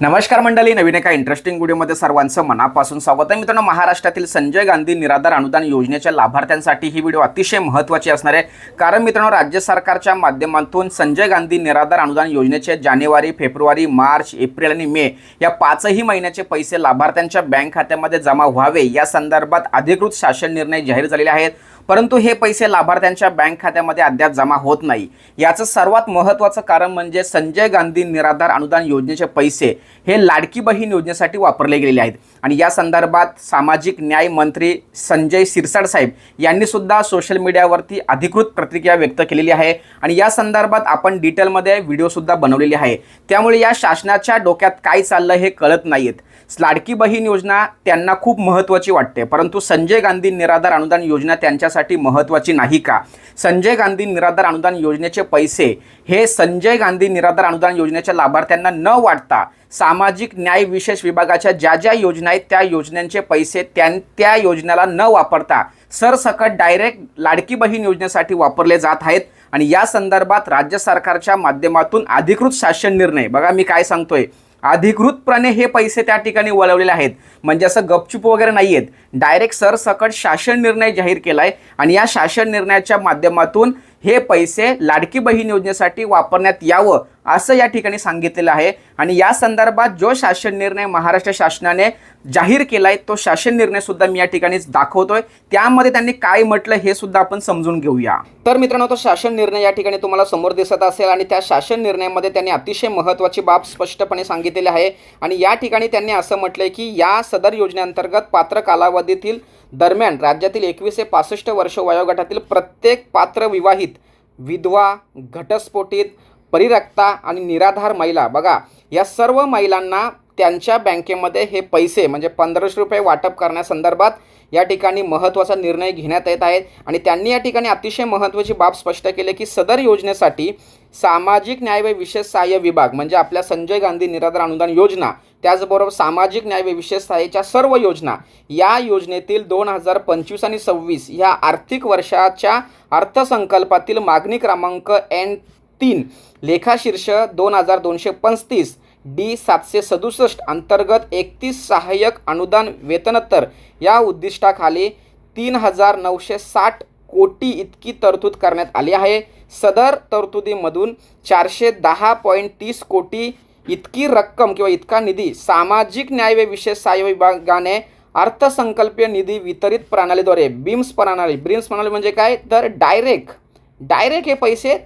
नमस्कार मंडळी नवीन एका इंटरेस्टिंग व्हिडिओमध्ये सर्वांचं मनापासून स्वागत आहे. मित्रांनो महाराष्ट्रातील संजय गांधी निराधार अनुदान योजनेच्या लाभार्थ्यांसाठी ही व्हिडिओ अतिशय महत्त्वाची असणार आहे. कारण मित्रांनो राज्य सरकारच्या माध्यमातून संजय गांधी निराधार अनुदान योजनेचे जानेवारी फेब्रुवारी मार्च एप्रिल आणि मे या पाचही महिन्याचे पैसे लाभार्थ्यांच्या बँक खात्यामध्ये जमा व्हावे या संदर्भात अधिकृत शासन निर्णय जाहीर झालेले आहेत. परंतु हे पैसे लाभार्थ्यांच्या बँक खात्यामध्ये अद्याप जमा होत नाही. याचं सर्वात महत्त्वाचं कारण म्हणजे संजय गांधी निराधार अनुदान योजनेचे पैसे हे लाडकी बहीण योजनेसाठी वापरले गेलेले आहेत. आणि या संदर्भात सामाजिक न्याय मंत्री संजय सिरसाड साहेब यांनी सुद्धा सोशल मीडियावरती अधिकृत प्रतिक्रिया व्यक्त केलेली आहे. आणि या संदर्भात आपण डिटेलमध्ये व्हिडिओसुद्धा बनवलेली आहे. त्यामुळे या शासनाच्या डोक्यात काय चाललं हे कळत नाहीत लाडकी बहीण योजना त्यांना खूप महत्त्वाची वाटते. परंतु संजय गांधी निराधार अनुदान योजना त्यांच्यासाठी महत्त्वाची नाही का? संजय गांधी निराधार अनुदान योजनेचे पैसे हे संजय गांधी निराधार अनुदान योजनेच्या लाभार्थ्यांना न वाटता सामाजिक न्याय विशेष विभागाच्या ज्या ज्या योजना आहेत त्या योजनांचे पैसे त्या त्या योजनेला न वापरता सरसकट डायरेक्ट लाडकी बहीण योजनेसाठी वापरले जात आहेत आणि या संदर्भात राज्य सरकारच्या माध्यमातून अधिकृत शासन निर्णय. बघा मी काय सांगतोय. अधिकृतपणे हे पैसे त्या ठिकाणी वळवलेले आहेत. म्हणजे असं गपचूप वगैरे नाही आहेत डायरेक्ट सरसकट शासन निर्णय जाहीर केला आहे आणि या शासन निर्णयाच्या माध्यमातून हे पैसे लाडकी बहीण योजनेसाठी वापरण्यात यावं असं या ठिकाणी सांगितलेलं आहे. आणि या संदर्भात जो शासन निर्णय महाराष्ट्र शासनाने जाहीर केला आहे तो शासन निर्णय सुद्धा मी या ठिकाणी दाखवतोय. त्यामध्ये त्यांनी काय म्हटलं हे सुद्धा आपण समजून घेऊया. तर मित्रांनो तो शासन निर्णय या ठिकाणी तुम्हाला समोर दिसत असेल आणि त्या शासन निर्णयामध्ये त्यांनी अतिशय महत्त्वाची बाब स्पष्टपणे सांगितलेली आहे. आणि या ठिकाणी त्यांनी असं म्हटलंय की या सदर योजनेअंतर्गत पात्र कालावधीतील दरम्यान राज्यातील एकवीस ते पासष्ट वर्ष वयोगटातील प्रत्येक पात्र विवाहित विधवा घटस्फोटित परिरक्ता आणि निराधार महिला. बघा या सर्व महिलांना त्यांच्या बँकेमध्ये हे पैसे म्हणजे पंधराशे रुपये वाटप करण्यासंदर्भात या ठिकाणी महत्त्वाचा निर्णय घेण्यात येत आहेत. आणि त्यांनी या ठिकाणी अतिशय महत्त्वाची बाब स्पष्ट केली की सदर योजनेसाठी सामाजिक न्याय व विशेष सहाय्य विभाग म्हणजे आपल्या संजय गांधी निराधार अनुदान योजना त्याचबरोबर सामाजिक न्याय व विशेष सहाय्याच्या सर्व योजना या योजनेतील दोन हजार पंचवीस आणि सव्वीस ह्या आर्थिक वर्षाच्या अर्थसंकल्पातील मागणी क्रमांक एन तीन. लेखाशीर्ष दोन हजार दोनशे पंचतीस डी सातशे सदुसष्ट. अंतर्गत एकतीस सहाय्यक अनुदान वेतनोत्तर. या उद्दिष्टाखाली तीन हजार नऊशे साठ कोटी इतकी तरतूद करण्यात आली आहे. सदर तरतुदीमधून चारशे दहा पॉईंट तीस कोटी इतकी रक्कम किंवा इतका निधी सामाजिक न्याय व विशेष सहाय्य विभागाने अर्थसंकल्पीय निधी वितरित प्रणालीद्वारे बीम्स प्रणाली ब्रिम्स प्रणाली म्हणजे काय? तर डायरेक्ट डायरेक्ट हे पैसे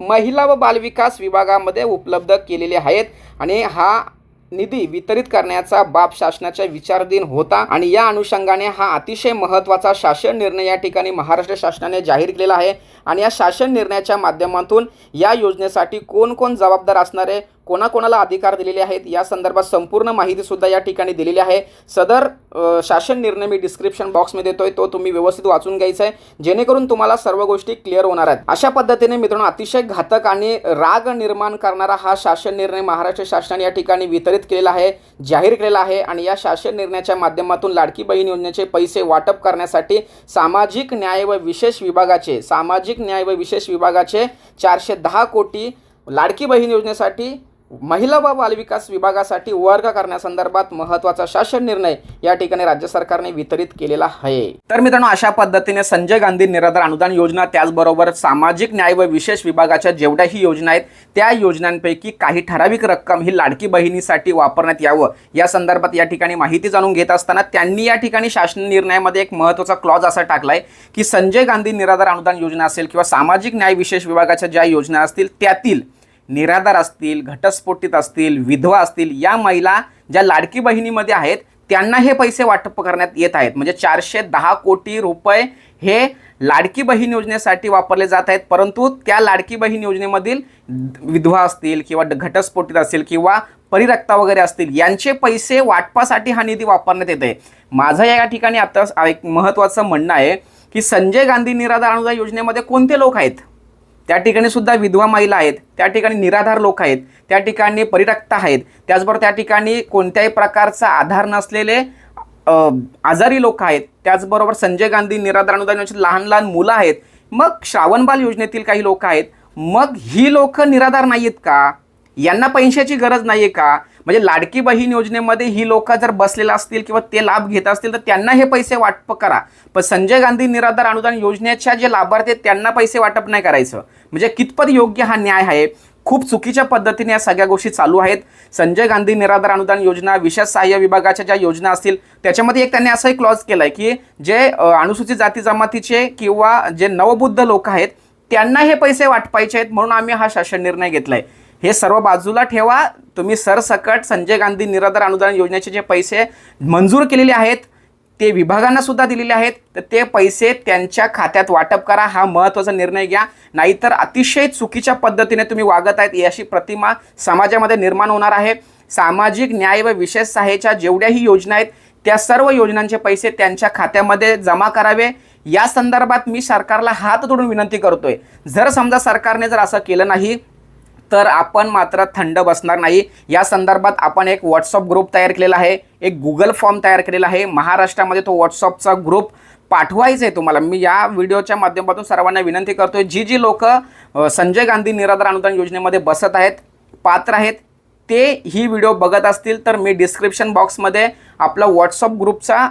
महिला व बालविकास विभागामध्ये उपलब्ध केलेले आहेत आणि हा निधी वितरित करण्याचा बाब शासनाच्या विचारधीन होता आणि या अनुषंगाने हा अतिशय महत्त्वाचा शासन निर्णय या ठिकाणी महाराष्ट्र शासनाने जाहीर केलेला आहे. आणि या शासन निर्णयाच्या माध्यमातून या योजनेसाठी कोण कोण जबाबदार असणारे कोणाकोणाला अधिकार दिलेले आहेत या संदर्भात संपूर्ण माहितीसुद्धा या ठिकाणी दिलेली आहे. सदर शासन निर्णय मी डिस्क्रिप्शन बॉक्समध्ये देतोय तो तुम्ही व्यवस्थित वाचून घ्यायचा आहे. जेणेकरून तुम्हाला सर्व गोष्टी क्लिअर होणार आहेत. अशा पद्धतीने मित्रांनो अतिशय घातक आणि राग निर्माण करणारा हा शासन निर्णय महाराष्ट्र शासनाने या ठिकाणी वितरित केलेला आहे जाहीर केलेला आहे आणि या शासन निर्णयाच्या माध्यमातून लाडकी बहीण योजनेचे पैसे वाटप करण्यासाठी सामाजिक न्याय व विशेष विभागाचे सामाजिक न्याय व विशेष विभागाचे चारशे दहा कोटी लाडकी बहीण योजनेसाठी महिला व बालविकास विभागासाठी वर्ग करण्यासंदर्भात महत्त्वाचा शासन निर्णय या ठिकाणी राज्य सरकारने वितरित केलेला आहे. तर मित्रांनो अशा पद्धतीने संजय गांधी निराधार अनुदान योजना त्याचबरोबर सामाजिक न्याय व विशेष विभागाच्या जेवढ्याही योजना आहेत त्या योजनांपैकी काही ठराविक रक्कम ही लाडकी बहिणीसाठी वापरण्यात यावं. या संदर्भात या ठिकाणी माहिती जाणून घेत असताना त्यांनी या ठिकाणी शासन निर्णयामध्ये एक महत्त्वाचा क्लॉज असा टाकलाय की संजय गांधी निराधार अनुदान योजना असेल किंवा सामाजिक न्याय विशेष विभागाच्या ज्या योजना असतील त्यातील निराधार असतील घटस्फोटित असतील विधवा असतील या महिला ज्या लाडकी बहिणीमध्ये आहेत त्यांना हे पैसे वाटप करण्यात येत आहेत. म्हणजे चारशे दहा कोटी रुपये हे लाडकी बहीण योजनेसाठी वापरले जात आहेत. परंतु त्या लाडकी बहीण योजनेमधील विधवा असतील किंवा घटस्फोटित असतील किंवा परिरक्ता वगैरे असतील यांचे पैसे वाटपासाठी हा निधी वापरण्यात येत आहे. माझं या ठिकाणी आता एक महत्त्वाचं म्हणणं आहे की संजय गांधी निराधार अनुदान योजनेमध्ये कोणते लोक आहेत? त्या ठिकाणी सुद्धा विधवा महिला आहेत त्या ठिकाणी निराधार लोक आहेत त्या ठिकाणी परिरक्त आहेत. त्याचबरोबर त्या ठिकाणी कोणत्याही प्रकारचा आधार नसलेले आजारी लोक आहेत. त्याचबरोबर संजय गांधी निराधार अनुदान योजनेची लहान लहान मुलं आहेत. मग श्रावणबाल योजनेतील काही लोक आहेत. मग ही लोक निराधार नाही आहेत का? यांना पैशाची गरज नाही आहे का? म्हणजे लाडकी बहीण योजनेमध्ये ही लोक जर बसलेला असतील किंवा ते लाभ घेत असतील तर त्यांना हे पैसे वाटप करा. पण संजय गांधी निराधार अनुदान योजनेच्या जे लाभार्थी आहेत त्यांना पैसे वाटप नाही करायचं. म्हणजे कितपत योग्य हा न्याय आहे? खूप चुकीच्या पद्धतीने या सगळ्या गोष्टी चालू आहेत. संजय गांधी निराधार अनुदान योजना विशेष सहाय्य विभागाच्या ज्या योजना असतील त्याच्यामध्ये एक त्यांनी असंही क्लॉज केलं आहे की जे अनुसूचित जाती जमातीचे किंवा जे नवबुद्ध लोक आहेत त्यांना हे पैसे वाटपायचे आहेत म्हणून आम्ही हा शासन निर्णय घेतला आहे हे सर्व बाजूला ठेवा. तुम्ही सरसकट संजय गांधी निराधार अनुदान योजनेचे जे पैसे मंजूर केलेले आहेत ते विभागांना सुद्धा दिलेले आहेत. तर ते पैसे त्यांच्या खात्यात वाटप करा. हा महत्त्वाचा निर्णय घ्या. नाहीतर अतिशय चुकीच्या पद्धतीने तुम्ही वागत आहेत याची प्रतिमा समाजामध्ये निर्माण होणार आहे. सामाजिक न्याय व विशेष सहाय्याच्या जेवढ्याही योजना आहेत त्या सर्व योजनांचे पैसे त्यांच्या खात्यामध्ये जमा करावे. या संदर्भात मी सरकारला हात जोडून विनंती करतोय. जर समजा सरकारने जर असं केलं नाही तर आपण मात्र थंड बसणार नाही. या संदर्भात आपण एक व्हॉट्सअप ग्रुप तयार केलेला आहे. एक गुगल फॉर्म तयार केलेला आहे. महाराष्ट्रामध्ये तो व्हॉट्सअपचा ग्रुप पाठवायचा आहे तुम्हाला. मी या व्हिडिओच्या माध्यमातून सर्वांना विनंती करतोय जी जी लोक संजय गांधी निराधार अनुदान योजनेमध्ये बसत आहेत पात्र आहेत ते ही व्हिडिओ बघत असतील तर मी डिस्क्रिप्शन बॉक्समध्ये आपला व्हॉट्सअप ग्रुपचा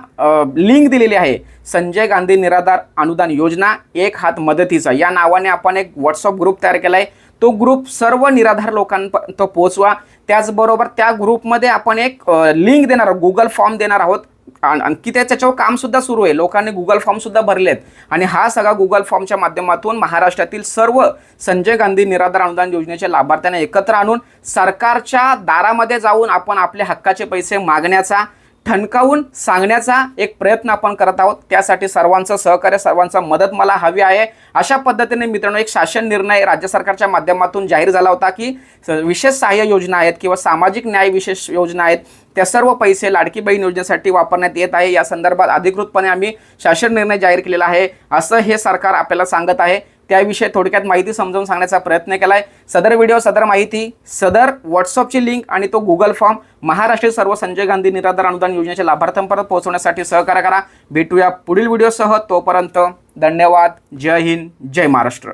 लिंक दिलेली आहे. संजय गांधी निराधार अनुदान योजना एक हात मदतीचा. या नावाने आपण एक व्हॉट्सअप ग्रुप तयार केला आहे तो ग्रुप सर्व निराधार लोकांपर्यंत पोहोचवा. त्याचबरोबर त्या ग्रुपमध्ये आपण एक लिंक देणार आहोत. गुगल फॉर्म देणार आहोत. आणखी ते त्याच्यावर कामसुद्धा सुरू आहे. लोकांनी गुगल फॉर्मसुद्धा भरले भरलेत. आणि हा सगळा गुगल फॉर्मच्या माध्यमातून महाराष्ट्रातील सर्व संजय गांधी निराधार अनुदान योजनेच्या लाभार्थ्यांना एकत्र आणून सरकारच्या दारामध्ये जाऊन आपण आपल्या हक्काचे पैसे मागण्याचा ठणकावून सांगण्याचा एक प्रयत्न आपण करत आहोत. त्यासाठी सर्वांचं सहकार्य सर्वांचा मदत मला हवी आहे. अशा पद्धतीने मित्रांनो एक शासन निर्णय राज्य सरकारच्या माध्यमातून जाहीर झाला होता की स- विशेष सहाय्य योजना आहेत किंवा सामाजिक न्याय विशेष योजना आहेत त्या सर्व पैसे लाडकी बहीण योजनेसाठी वापरण्यात येत आहे. या संदर्भात अधिकृतपणे आम्ही शासन निर्णय जाहीर केलेला आहे. असं हे सरकार आपल्याला सांगत आहे. त्याविषयी थोडक्यात माहिती समजावून सांगण्याचा प्रयत्न केला आहे सदर व्हिडिओ सदर माहिती सदर व्हॉट्सअपची लिंक आणि तो गुगल फॉर्म महाराष्ट्रीय सर्व संजय गांधी निराधार अनुदान योजनेच्या लाभार्थ्यांपर्यंत पोहोचवण्यासाठी सहकार्य करा. भेटूया पुढील व्हिडिओसह. तोपर्यंत धन्यवाद. जय हिंद. जय महाराष्ट्र.